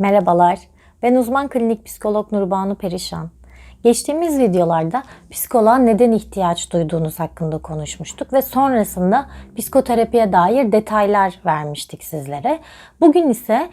Merhabalar, ben uzman klinik psikolog Nurbanu Perişan. Geçtiğimiz videolarda psikoloğa neden ihtiyaç duyduğunuz hakkında konuşmuştuk ve sonrasında psikoterapiye dair detaylar vermiştik sizlere. Bugün ise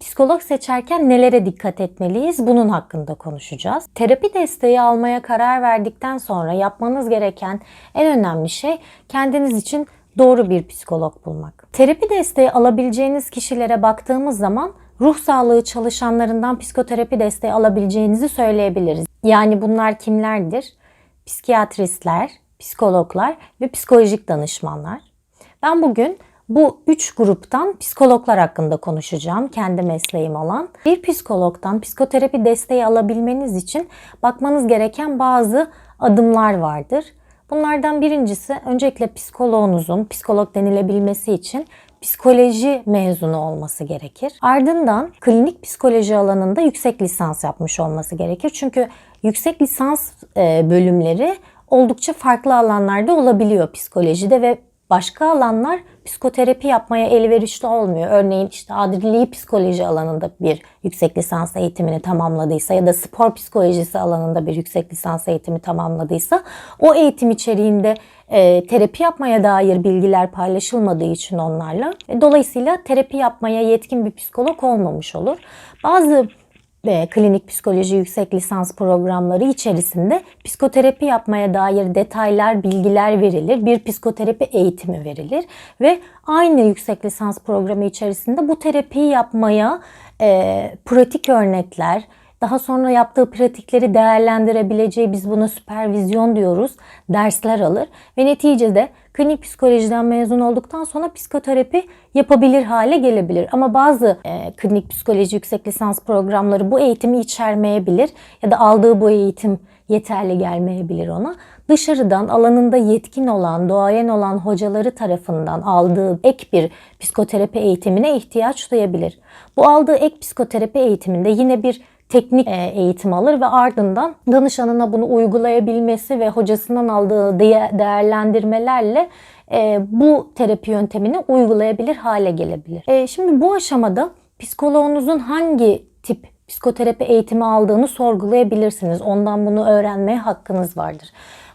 psikolog seçerken nelere dikkat etmeliyiz bunun hakkında konuşacağız. Terapi desteği almaya karar verdikten sonra yapmanız gereken en önemli şey kendiniz için doğru bir psikolog bulmak. Terapi desteği alabileceğiniz kişilere baktığımız zaman ruh sağlığı çalışanlarından psikoterapi desteği alabileceğinizi söyleyebiliriz. Yani bunlar kimlerdir? Psikiyatristler, psikologlar ve psikolojik danışmanlar. Ben bugün bu üç gruptan psikologlar hakkında konuşacağım. Kendi mesleğim olan. Bir psikologdan psikoterapi desteği alabilmeniz için bakmanız gereken bazı adımlar vardır. Bunlardan birincisi öncelikle psikoloğunuzun psikolog denilebilmesi için psikoloji mezunu olması gerekir. Ardından klinik psikoloji alanında yüksek lisans yapmış olması gerekir. Çünkü yüksek lisans e, bölümleri oldukça farklı alanlarda olabiliyor psikolojide ve başka alanlar psikoterapi yapmaya elverişli olmuyor. Örneğin işte adliliği psikoloji alanında bir yüksek lisans eğitimini tamamladıysa ya da spor psikolojisi alanında bir yüksek lisans eğitimi tamamladıysa o eğitim içeriğinde e, terapi yapmaya dair bilgiler paylaşılmadığı için onlarla e, dolayısıyla terapi yapmaya yetkin bir psikolog olmamış olur. Bazı ve klinik psikoloji yüksek lisans programları içerisinde psikoterapi yapmaya dair detaylar, bilgiler verilir. Bir psikoterapi eğitimi verilir ve aynı yüksek lisans programı içerisinde bu terapiyi yapmaya e, pratik örnekler, daha sonra yaptığı pratikleri değerlendirebileceği biz buna süpervizyon diyoruz. Dersler alır ve neticede klinik psikolojiden mezun olduktan sonra psikoterapi yapabilir hale gelebilir. Ama bazı e, klinik psikoloji yüksek lisans programları bu eğitimi içermeyebilir ya da aldığı bu eğitim yeterli gelmeyebilir ona. Dışarıdan alanında yetkin olan, doğayan olan hocaları tarafından aldığı ek bir psikoterapi eğitimine ihtiyaç duyabilir. Bu aldığı ek psikoterapi eğitiminde yine bir teknik e, eğitim alır ve ardından danışanına bunu uygulayabilmesi ve hocasından aldığı değerlendirmelerle e, bu terapi yöntemini uygulayabilir hale gelebilir. E, şimdi bu aşamada psikoloğunuzun hangi tip psikoterapi eğitimi aldığını sorgulayabilirsiniz. Ondan bunu öğrenmeye hakkınız vardır.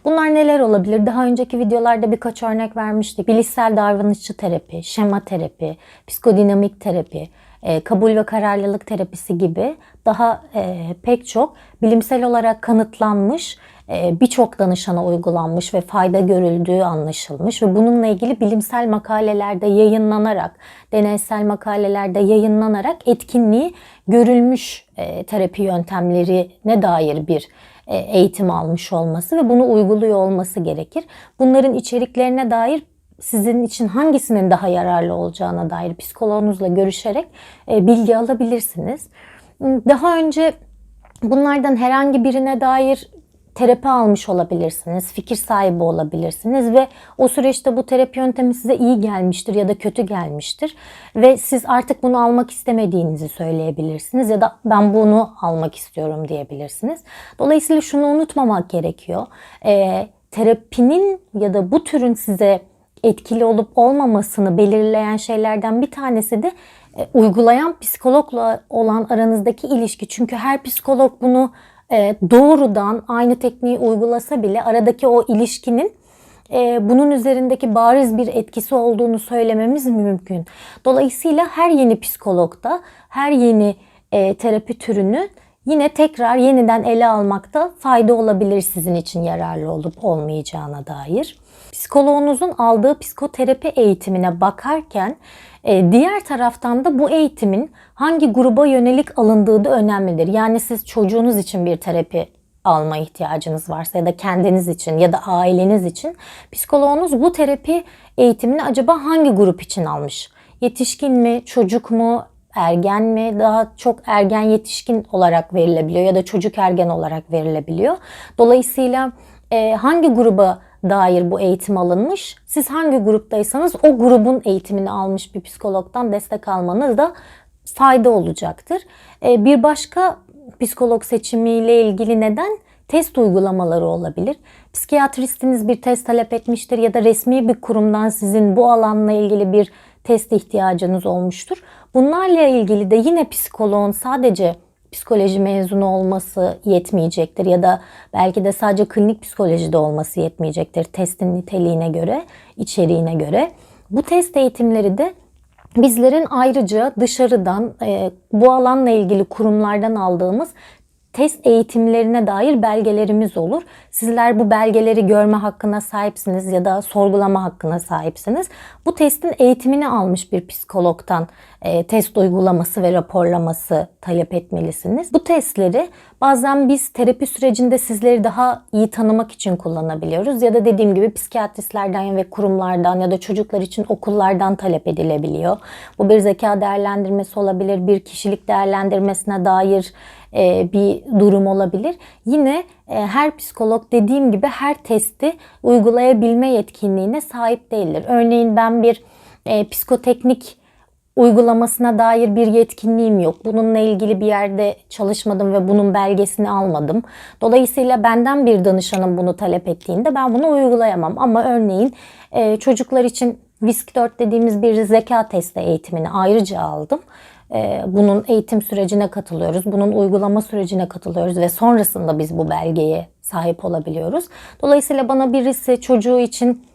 Bunlar neler olabilir? Daha önceki videolarda birkaç örnek vermiştik. Bilişsel davranışçı terapi, şema terapi, psikodinamik terapi, e, kabul ve kararlılık terapisi gibi daha e, pek çok bilimsel olarak kanıtlanmış e, birçok danışana uygulanmış ve fayda görüldüğü anlaşılmış ve bununla ilgili bilimsel makalelerde yayınlanarak, deneysel makalelerde yayınlanarak etkinliği görülmüş e, terapi yöntemlerine dair bir eğitim almış olması ve bunu uyguluyor olması gerekir. Bunların içeriklerine dair sizin için hangisinin daha yararlı olacağına dair psikoloğunuzla görüşerek e, bilgi alabilirsiniz. Daha önce bunlardan herhangi birine dair terapi almış olabilirsiniz, fikir sahibi olabilirsiniz ve o süreçte bu terapi yöntemi size iyi gelmiştir ya da kötü gelmiştir ve siz artık bunu almak istemediğinizi söyleyebilirsiniz ya da ben bunu almak istiyorum diyebilirsiniz. Dolayısıyla şunu unutmamak gerekiyor. E, terapinin ya da bu türün size etkili olup olmamasını belirleyen şeylerden bir tanesi de e, uygulayan psikologla olan aranızdaki ilişki. Çünkü her psikolog bunu e, doğrudan aynı tekniği uygulasa bile aradaki o ilişkinin e, bunun üzerindeki bariz bir etkisi olduğunu söylememiz mümkün. Dolayısıyla her yeni psikologda, her yeni terapi türünü yine tekrar yeniden ele almakta fayda olabilir sizin için yararlı olup olmayacağına dair. Psikoloğunuzun aldığı psikoterapi eğitimine bakarken e, diğer taraftan da bu eğitimin hangi gruba yönelik alındığı da önemlidir. Yani siz çocuğunuz için bir terapi alma ihtiyacınız varsa ya da kendiniz için ya da aileniz için psikoloğunuz bu terapi eğitimini acaba hangi grup için almış? Yetişkin mi, çocuk mu, ergen mi? Daha çok ergen yetişkin olarak verilebiliyor ya da çocuk ergen olarak verilebiliyor. Dolayısıyla e, hangi gruba dair bu eğitim alınmış. Siz hangi gruptaysanız o grubun eğitimini almış bir psikologdan destek almanız da fayda olacaktır. E, bir başka psikolog seçimiyle ilgili neden test uygulamaları olabilir. Psikiyatristiniz bir test talep etmiştir ya da resmi bir kurumdan sizin bu alanla ilgili bir test ihtiyacınız olmuştur. Bunlarla ilgili de yine psikoloğun sadece psikoloji mezunu olması yetmeyecektir ya da belki de sadece klinik psikolojide olması yetmeyecektir testin niteliğine göre, içeriğine göre. Bu test eğitimleri de bizlerin ayrıca dışarıdan e, bu alanla ilgili kurumlardan aldığımız test eğitimlerine dair belgelerimiz olur. Sizler bu belgeleri görme hakkına sahipsiniz ya da sorgulama hakkına sahipsiniz. Bu testin eğitimini almış bir psikologdan e, test uygulaması ve raporlaması talep etmelisiniz. Bu testleri bazen biz terapi sürecinde sizleri daha iyi tanımak için kullanabiliyoruz ya da dediğim gibi psikiyatristlerden ve kurumlardan ya da çocuklar için okullardan talep edilebiliyor. Bu bir zeka değerlendirmesi olabilir, bir kişilik değerlendirmesine dair e, bir durum olabilir. Yine e, her psikolog dediğim gibi her testi uygulayabilme yetkinliğine sahip değildir. Örneğin ben bir e, psikoteknik uygulamasına dair bir yetkinliğim yok. Bununla ilgili bir yerde çalışmadım ve bunun belgesini almadım. Dolayısıyla benden bir danışanım bunu talep ettiğinde ben bunu uygulayamam. Ama örneğin çocuklar için WISC-4 dediğimiz bir zeka testi eğitimini ayrıca aldım. E, bunun eğitim sürecine katılıyoruz. Bunun uygulama sürecine katılıyoruz ve sonrasında biz bu belgeye sahip olabiliyoruz. Dolayısıyla bana birisi çocuğu için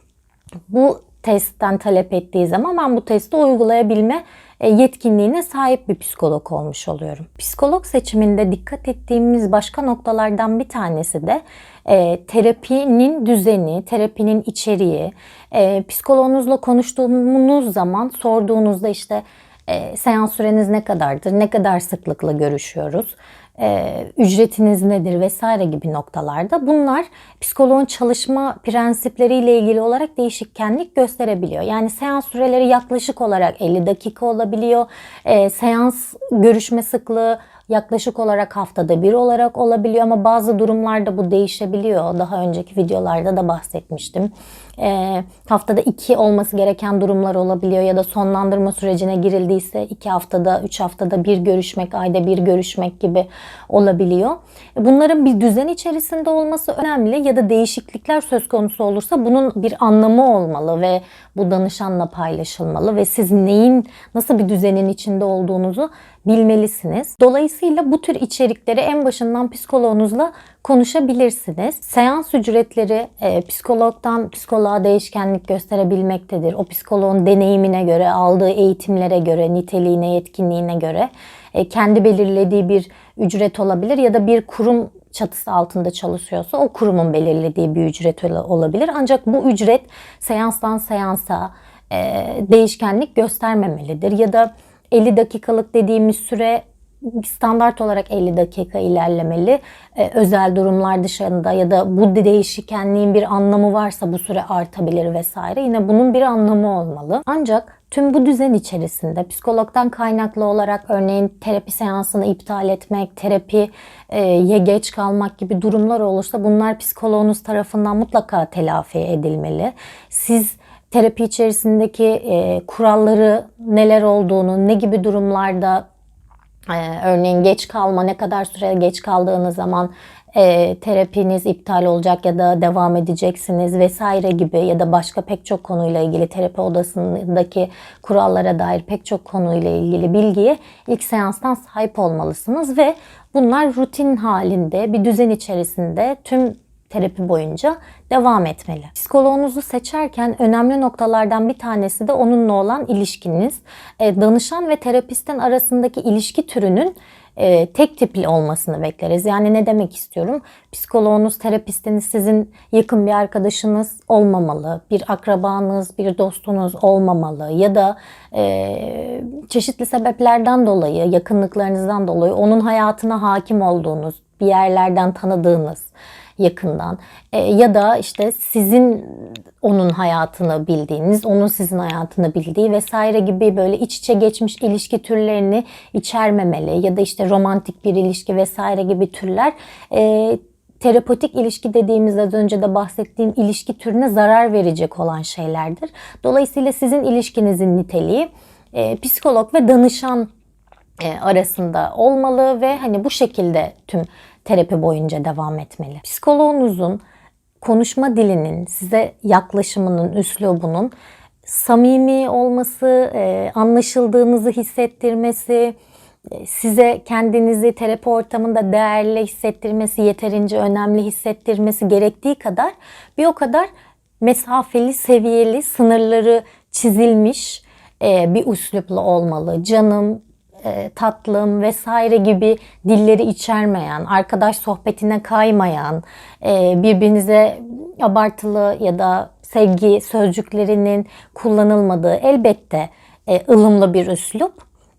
bu testten talep ettiği zaman ben bu testi uygulayabilme e, yetkinliğine sahip bir psikolog olmuş oluyorum. Psikolog seçiminde dikkat ettiğimiz başka noktalardan bir tanesi de e, terapinin düzeni, terapinin içeriği. E, psikoloğunuzla konuştuğunuz zaman sorduğunuzda işte e, seans süreniz ne kadardır, ne kadar sıklıkla görüşüyoruz, e, ücretiniz nedir vesaire gibi noktalarda bunlar psikoloğun çalışma prensipleriyle ilgili olarak değişkenlik gösterebiliyor. Yani seans süreleri yaklaşık olarak 50 dakika olabiliyor. E, seans görüşme sıklığı yaklaşık olarak haftada bir olarak olabiliyor ama bazı durumlarda bu değişebiliyor. Daha önceki videolarda da bahsetmiştim. E, haftada iki olması gereken durumlar olabiliyor ya da sonlandırma sürecine girildiyse iki haftada, üç haftada bir görüşmek, ayda bir görüşmek gibi olabiliyor. Bunların bir düzen içerisinde olması önemli ya da değişiklikler söz konusu olursa bunun bir anlamı olmalı ve bu danışanla paylaşılmalı ve siz neyin nasıl bir düzenin içinde olduğunuzu bilmelisiniz. Dolayısıyla bu tür içerikleri en başından psikoloğunuzla konuşabilirsiniz. Seans ücretleri e, psikologdan psikoloğa değişkenlik gösterebilmektedir. O psikoloğun deneyimine göre, aldığı eğitimlere göre, niteliğine, yetkinliğine göre e, kendi belirlediği bir ücret olabilir ya da bir kurum çatısı altında çalışıyorsa o kurumun belirlediği bir ücret olabilir. Ancak bu ücret seanstan seansa e, değişkenlik göstermemelidir ya da 50 dakikalık dediğimiz süre standart olarak 50 dakika ilerlemeli. Ee, özel durumlar dışında ya da bu değişkenliğin bir anlamı varsa bu süre artabilir vesaire. Yine bunun bir anlamı olmalı. Ancak tüm bu düzen içerisinde psikologdan kaynaklı olarak örneğin terapi seansını iptal etmek, terapiye geç kalmak gibi durumlar olursa bunlar psikoloğunuz tarafından mutlaka telafi edilmeli. Siz terapi içerisindeki e, kuralları neler olduğunu, ne gibi durumlarda ee, örneğin geç kalma, ne kadar süre geç kaldığınız zaman e, terapiniz iptal olacak ya da devam edeceksiniz vesaire gibi ya da başka pek çok konuyla ilgili terapi odasındaki kurallara dair pek çok konuyla ilgili bilgiye ilk seanstan sahip olmalısınız ve bunlar rutin halinde bir düzen içerisinde tüm terapi boyunca devam etmeli. Psikoloğunuzu seçerken önemli noktalardan bir tanesi de onunla olan ilişkiniz. E, danışan ve terapistin arasındaki ilişki türünün e, tek tipli olmasını bekleriz. Yani ne demek istiyorum? Psikoloğunuz, terapistiniz sizin yakın bir arkadaşınız olmamalı, bir akrabanız, bir dostunuz olmamalı ya da e, çeşitli sebeplerden dolayı, yakınlıklarınızdan dolayı onun hayatına hakim olduğunuz, bir yerlerden tanıdığınız, yakından e, ya da işte sizin onun hayatını bildiğiniz, onun sizin hayatını bildiği vesaire gibi böyle iç içe geçmiş ilişki türlerini içermemeli ya da işte romantik bir ilişki vesaire gibi türler e, terapotik ilişki dediğimiz az önce de bahsettiğim ilişki türüne zarar verecek olan şeylerdir. Dolayısıyla sizin ilişkinizin niteliği e, psikolog ve danışan e, arasında olmalı ve hani bu şekilde tüm terapi boyunca devam etmeli. Psikoloğunuzun konuşma dilinin, size yaklaşımının, üslubunun samimi olması, e, anlaşıldığınızı hissettirmesi, e, size kendinizi terapi ortamında değerli hissettirmesi, yeterince önemli hissettirmesi gerektiği kadar bir o kadar mesafeli, seviyeli, sınırları çizilmiş e, bir üslupla olmalı. Canım, e, tatlım vesaire gibi dilleri içermeyen, arkadaş sohbetine kaymayan, e, birbirinize abartılı ya da sevgi sözcüklerinin kullanılmadığı elbette e, ılımlı bir üslup.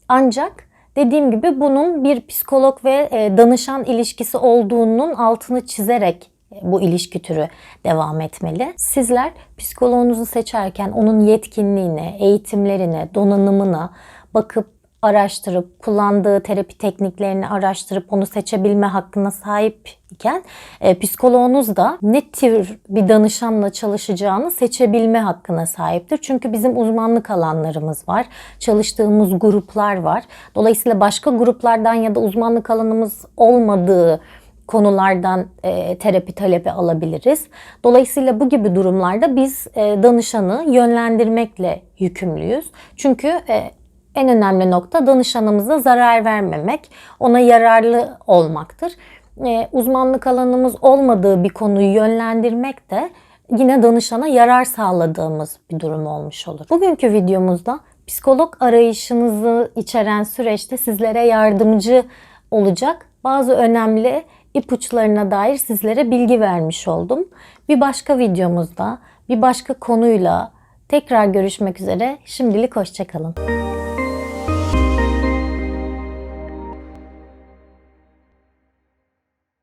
Ancak dediğim gibi bunun bir psikolog ve e, danışan ilişkisi olduğunun altını çizerek bu ilişki türü devam etmeli. Sizler psikoloğunuzu seçerken onun yetkinliğine, eğitimlerine, donanımına bakıp araştırıp kullandığı terapi tekniklerini araştırıp onu seçebilme hakkına sahip iken e, psikoloğunuz da ne tür bir danışanla çalışacağını seçebilme hakkına sahiptir. Çünkü bizim uzmanlık alanlarımız var. Çalıştığımız gruplar var. Dolayısıyla başka gruplardan ya da uzmanlık alanımız olmadığı konulardan e, terapi talebi alabiliriz. Dolayısıyla bu gibi durumlarda biz e, danışanı yönlendirmekle yükümlüyüz. Çünkü e, en önemli nokta danışanımıza zarar vermemek, ona yararlı olmaktır. E, uzmanlık alanımız olmadığı bir konuyu yönlendirmek de yine danışana yarar sağladığımız bir durum olmuş olur. Bugünkü videomuzda psikolog arayışınızı içeren süreçte sizlere yardımcı olacak bazı önemli ipuçlarına dair sizlere bilgi vermiş oldum. Bir başka videomuzda bir başka konuyla tekrar görüşmek üzere. Şimdilik hoşçakalın.